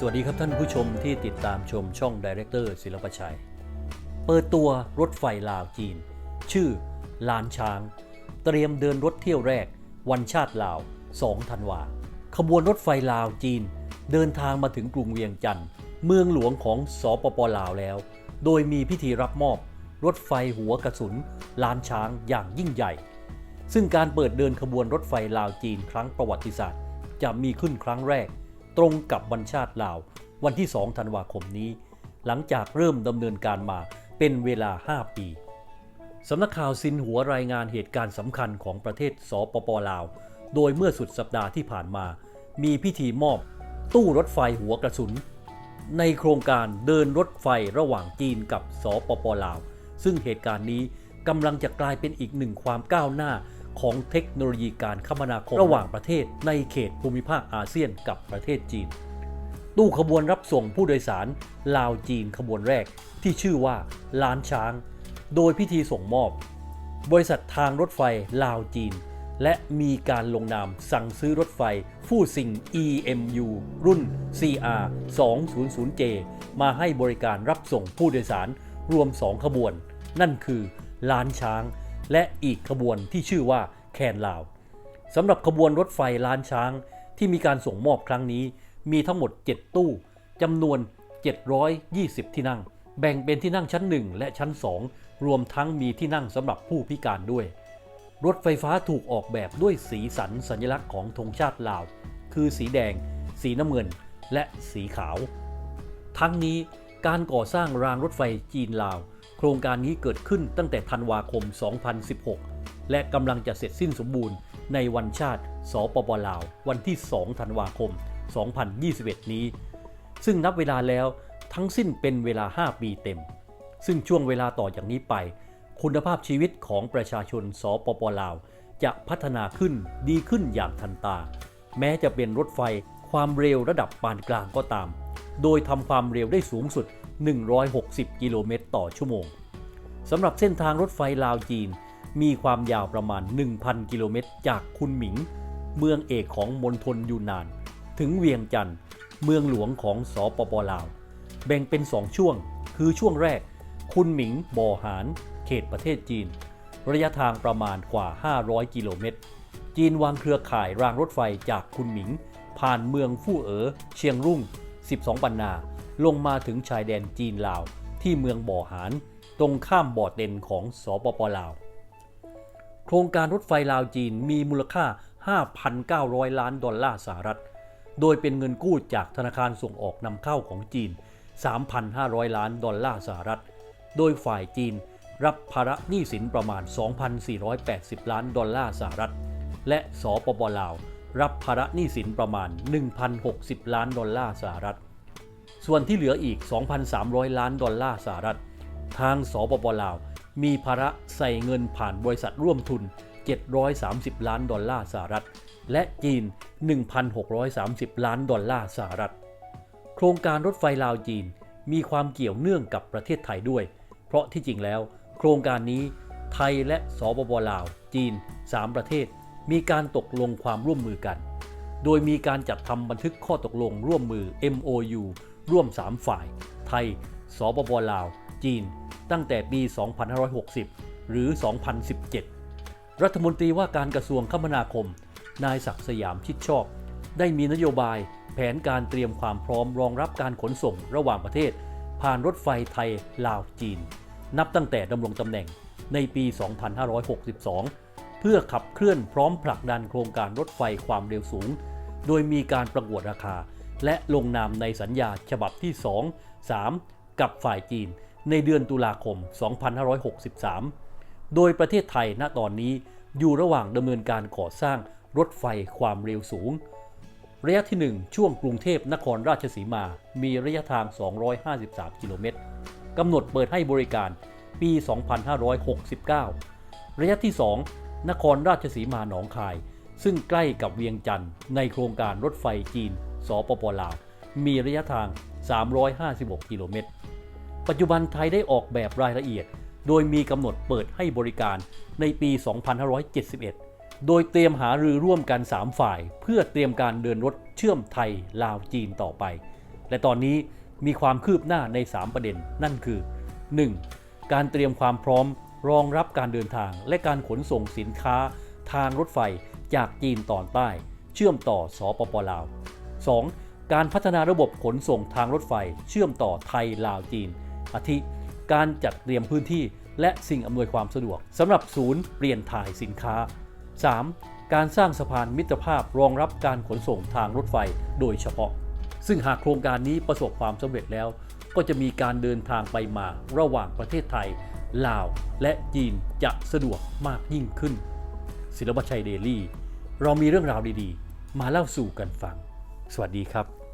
สวัสดีครับท่านผู้ชมที่ติดตามชมช่องดีเรคเตอร์ศิลปชัย เปิดตัวรถไฟลาวจีน ชื่อลานช้าง เตรียมเดินรถเที่ยวแรก วันชาติลาว 2 ธันวาขบวนรถไฟลาวจีน เดินทางมาถึงกรุงเวียงจันทร์เมืองหลวงของสปปลาวแล้ว โดยมีพิธีรับมอบรถไฟหัวกระสุนลานช้างอย่างยิ่งใหญ่ ซึ่งการเปิดเดินขบวนรถไฟลาวจีนครั้งประวัติศาสตร์ จะมีขึ้นครั้งแรก ตรงกับวันชาติลาว วันที่ 2 ธันวาคมนี้ หลังจากเริ่มดำเนินการมาเป็นเวลา 5 ปีสำนักข่าวซินหัวรายงานเหตุการณ์สำคัญของประเทศสปปลาว โดยเมื่อสุดสัปดาห์ที่ผ่านมา มีพิธีมอบตู้รถไฟหัวกระสุน ในโครงการเดินรถไฟระหว่างจีนกับสปปลาว ซึ่งเหตุการณ์นี้กำลังจะกลายเป็นอีกหนึ่งความก้าวหน้า ของเทคโนโลยีการคมนาคมระหว่างประเทศในเขตภูมิภาคอาเซียนกับประเทศจีน ตู้ขบวนรับส่งผู้โดยสารลาวจีนขบวนแรกที่ชื่อว่าล้านช้าง โดยพิธีส่งมอบ บริษัททางรถไฟลาวจีน และมีการลงนามสั่งซื้อรถไฟฟู่ซิง EMU รุ่น CR 200J มาให้บริการรับส่งผู้โดยสารรวม 2 ขบวน นั่นคือล้านช้าง และอีกขบวนที่ชื่อว่าแคนลาวสำหรับขบวนรถไฟล้านช้างที่มีการส่งมอบครั้งนี้ มีทั้งหมด 7 ตู้จำนวน 720 ที่นั่ง แบ่งเป็นที่นั่งชั้น 1 และชั้น 2 รวมทั้งมีที่นั่งสำหรับผู้พิการด้วย รถไฟฟ้าถูกออกแบบด้วยสีสันสัญลักษณ์ของธงชาติลาว คือสีแดง สีน้ำเงิน และสีขาว ทั้งนี้การก่อสร้างรางรถไฟจีนลาว โครงการนี้เกิดขึ้นตั้งแต่ธันวาคม 2016 และกำลังจะเสร็จสิ้นสมบูรณ์ในวันชาติ สปปลาว วันที่ 2 ธันวาคม 2021 นี้ ซึ่งนับเวลาแล้วทั้งสิ้นเป็นเวลา 5 ปีเต็ม ซึ่งช่วงเวลาต่อจากนี้ไป คุณภาพชีวิตของประชาชน สปปลาว จะพัฒนาขึ้นดีขึ้นอย่างทันตา แม้จะเป็นรถไฟความเร็วระดับปานกลางก็ตาม โดยทำความเร็วได้สูงสุด 160 กิโลเมตรต่อชั่วโมงสำหรับเส้นทางรถไฟลาวจีน มีความยาวประมาณ 1,000 กิโลเมตร จากคุนหมิง เมืองเอกของมณฑลยูนนาน ถึงเวียงจันทร์เมืองหลวงของสปปลาว แบ่งเป็น 2 ช่วง คือช่วงแรก คุนหมิงบ่อหาน เขตประเทศจีน ระยะทางประมาณกว่า 500 กิโลเมตร จีนวางเครือข่ายรางรถไฟจากคุนหมิง ผ่านเมืองฟู่เอ๋อเชียงรุ่ง 12 ปันนา ลงมาถึงชายแดนจีนลาว ที่เมืองบ่อหานตรงข้ามบ่อเต็นของสปปลาว โครงการรถไฟลาวจีนมีมูลค่า 5,900 ล้านดอลลาร์สหรัฐ โดยเป็นเงินกู้จากธนาคารส่งออกนำเข้าของจีน 3,500 ล้านดอลลาร์สหรัฐ โดยฝ่ายจีนรับภาระหนี้สินประมาณ 2,480 ล้านดอลลาร์สหรัฐ และสปปลาว รับภาระหนี้สินประมาณ 1,060 ล้านดอลลาร์สหรัฐ ส่วนที่เหลืออีก 2,300 ล้านดอลลาร์สหรัฐ ทางสปปลาว มีภาระใส่เงินผ่านบริษัทร่วมทุน 730 ล้านดอลลาร์สหรัฐ และจีน 1,630 ล้านดอลลาร์สหรัฐ โครงการรถไฟลาวจีนมีความเกี่ยวเนื่องกับประเทศไทยด้วย เพราะที่จริงแล้ว โครงการนี้ไทยและสปปลาว จีน 3 ประเทศ มีการตกลงความร่วมมือกัน โดยมีการจัดทำบันทึกข้อตกลงร่วมมือ MOU ร่วม 3 ฝ่าย ไทย สปปลาว จีน ตั้งแต่ปี 2560 หรือ 2017 รัฐมนตรีว่าการกระทรวงคมนาคม นายศักดิ์สยามชิดชอบ ได้มีนโยบายแผนการเตรียมความพร้อมรองรับการขนส่งระหว่างประเทศ ผ่านรถไฟไทย ลาว จีน นับตั้งแต่ดำรงตำแหน่งในปี 2562 เพื่อขับเคลื่อนพร้อมผลักดันโครงการรถไฟความเร็วสูง โดยมีการประกวดราคา และลงนามในสัญญาฉบับที่ 2 3 กับฝ่ายจีนในเดือนตุลาคม 2563 โดยประเทศไทยณตอนนี้อยู่ระหว่างดำเนินการก่อสร้างรถไฟความเร็วสูง ระยะที่ 1 ช่วงกรุงเทพนครราชสีมา มีระยะทาง 253 กิโลเมตรกำหนดเปิดให้บริการปี 2569 ระยะที่ 2 นครราชสีมาหนองคาย ซึ่งใกล้กับเวียงจันทร์ในโครงการรถไฟจีน สปปลาว มีระยะทาง 356 กิโลเมตร ปัจจุบันไทยได้ออกแบบรายละเอียด โดยมีกำหนดเปิดให้บริการในปี 2571 โดยเตรียมหารือร่วมกัน 3 ฝ่าย เพื่อเตรียมการเดินรถเชื่อมไทยลาวจีนต่อไป และตอนนี้มีความคืบหน้าใน 3 ประเด็น นั่นคือ 1. การเตรียมความพร้อมรองรับการเดินทางและการขนส่งสินค้า ทางรถไฟจากจีนตอนใต้ เชื่อมต่อสปปลาว 2. การพัฒนาระบบขนส่งทางรถไฟ เชื่อมต่อไทยลาวจีน อาทิ การจัดเตรียมพื้นที่ และสิ่งอำนวยความสะดวกสำหรับศูนย์เปลี่ยนถ่ายสินค้า 3. การสร้างสะพานมิตรภาพรองรับการขนส่งทางรถไฟโดยเฉพาะ ซึ่งหากโครงการนี้ประสบความสำเร็จแล้ว ก็จะมีการเดินทางไปมาระหว่างประเทศไทย ลาว และจีนจะสะดวกมากยิ่งขึ้น ศิลปชัยเดลี่ เรามีเรื่องราวดีๆ มาเล่าสู่กันฟัง สวัสดีครับ